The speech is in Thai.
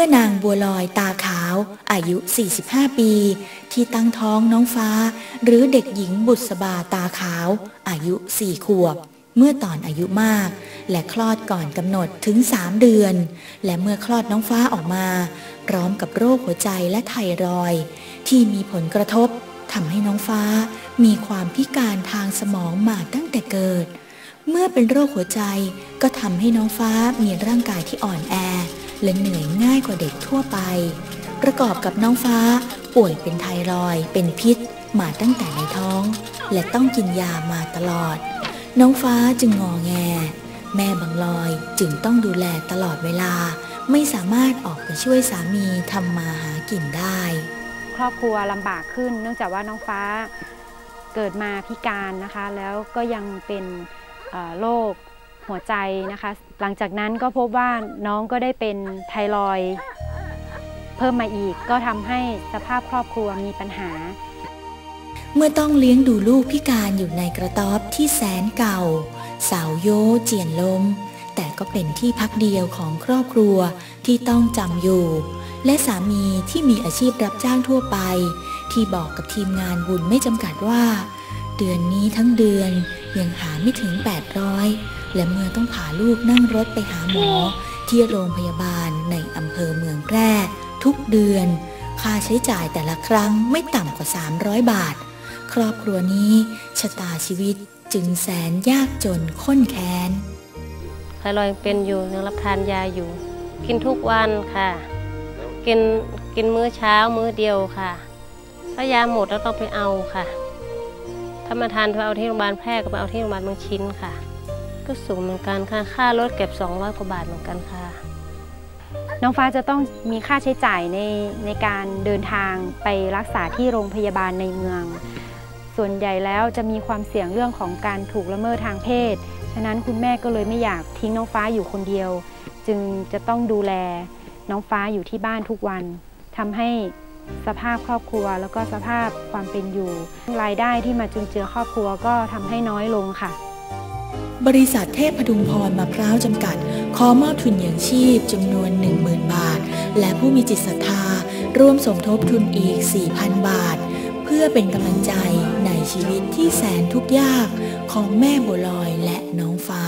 มื่อนางบัวลอยตาขาว อายุ 45 ปี ที่ตั้งท้องน้องฟ้า หรือเด็กหญิงบุษบาตาขาว อายุ4ขวบ เมื่อตอนอายุมาก และคลอดก่อนกำหนดถึง3เดือน และเมื่อคลอดน้องฟ้าออกมา พร้อมกับโรคหัวใจและไทรอยที่มีผลกระทบทำให้น้องฟ้ามีความพิการทางสมองมาตั้งแต่เกิด เมื่อเป็นโรคหัวใจก็ทำให้น้องฟ้ามีร่างกายที่อ่อนแอ และเหนื่อยง่ายกว่าเด็กทั่วไป ประกอบกับน้องฟ้าป่วยเป็นไทรอยเป็นพิษ มาตั้งแต่ในท้อง และต้องกินยามาตลอด น้องฟ้าจึงงอแง แม่บังลอยจึงต้องดูแลตลอดเวลา ไม่สามารถออกไปช่วยสามีทำมาหากินได้ ครอบครัวลำบากขึ้น เนื่องจากว่าน้องฟ้าเกิดมาพิการนะคะ แล้วก็ยังเป็นโรค หัวใจนะคะ หลังจากนั้นก็พบว่าน้องก็ได้เป็นไทรอย์เพิ่มมาอีก ก็ทำให้สภาพครอบครัวมีปัญหา เมื่อต้องเลี้ยงดูลูกพิการอยู่ในกระต๊อบที่แสนเก่า สาวโยเจียนลม แต่ก็เป็นที่พักเดียวของครอบครัวที่ต้องจำอยู่ และสามีที่มีอาชีพรับจ้างทั่วไป ที่บอกกับทีมงานบุญไม่จำกัดว่า เดือนนี้ทั้งเดือน ยังหาไม่ถึง 800 และเมื่อต้องพาลูกนั่งรถไปหาหมอ ที่โรงพยาบาลในอำเภอเมืองแพร่ ทุกเดือน ค่าใช้จ่ายแต่ละครั้งไม่ต่ำกว่า 300 บาท ครอบครัวนี้ชะตาชีวิตจึงแสนยากจนข้นแค้นไทรอยเป็นอยู่ยังรับทานยาอยู่ กินทุกวันค่ะ กินกินมื้อเช้ามื้อเดียวค่ะ ถ้ายาหมดแล้วต้องไปเอาค่ะ ถ้ามาทานไปเอาที่โรงพยาบาลแพร่ก็ไปเอาที่โรงพยาบาลบางชิ้นค่ะ ก็สูงเหมือนกันค่ะค่ารถเก็บ 200 กว่าบาทเหมือนกันค่ะ น้องฟ้าจะต้องมีค่าใช้จ่ายในในการเดินทางไปรักษาที่โรงพยาบาลในเมือง ส่วนใหญ่แล้วจะมีความเสี่ยงเรื่องของการถูกละเมิดทางเพศ ฉะนั้นคุณแม่ก็เลยไม่อยากทิ้งน้องฟ้าอยู่คนเดียว จึงจะต้องดูแลน้องฟ้าอยู่ที่บ้านทุกวันทำให้ สภาพครอบครัว แล้วก็สภาพความเป็นอยู่ รายได้ที่มาจุนเจือครอบครัวก็ทำให้น้อยลงค่ะ บริษัทเทพพดุงพรมะพร้าวจำกัด ขอมอบทุนอย่างชีพจำนวน 10,000 บาท และผู้มีจิตศรัทธา ร่วมสมทบทุนอีก 4,000 บาท เพื่อเป็นกำลังใจในชีวิตที่แสนทุกข์ยากของแม่บัวลอยและน้องฟ้า